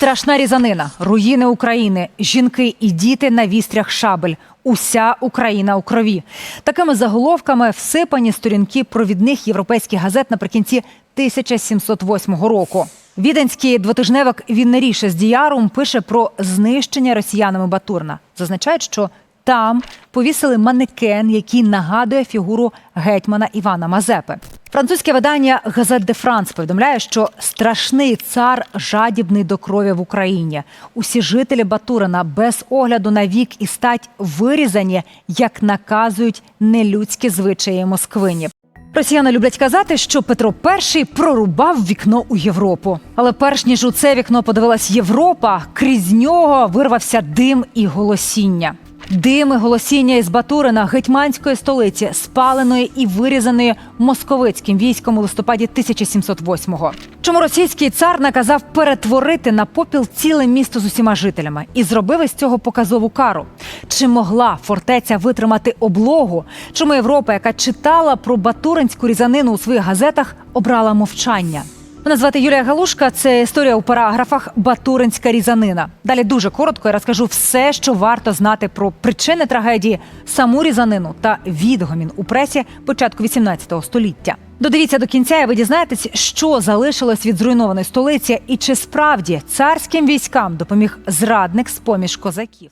Страшна різанина, руїни України, жінки і діти на вістрях шабель. Уся Україна у крові. Такими заголовками всипані сторінки провідних європейських газет наприкінці 1708 року. Віденський двотижневик Віннеріше з Діярум пише про знищення росіянами Батурна. Зазначають, що там повісили манекен, який нагадує фігуру гетьмана Івана Мазепи. Французьке видання Газет де Франс повідомляє, що страшний цар жадібний до крові в Україні. Усі жителі Батурина без огляду на вік і стать вирізані, як наказують нелюдські звичаї Москвині. Росіяни люблять казати, що Петро І прорубав вікно у Європу. Але перш ніж у це вікно подивилась Європа, крізь нього вирвався дим і голосіння. Дим і голосіння із Батурина, гетьманської столиці, спаленої і вирізаної московицьким військом у листопаді 1708-го. Чому російський цар наказав перетворити на попіл ціле місто з усіма жителями і зробив із цього показову кару? Чи могла фортеця витримати облогу? Чому Європа, яка читала про батуринську різанину у своїх газетах, обрала мовчання? Мене звати Юлія Галушка. Це історія у параграфах Батуринська різанина. Далі дуже коротко я розкажу все, що варто знати про причини трагедії, саму різанину та відгомін у пресі початку 18 століття. Додивіться до кінця, і ви дізнаєтесь, що залишилось від зруйнованої столиці, і чи справді царським військам допоміг зрадник з поміж козаків.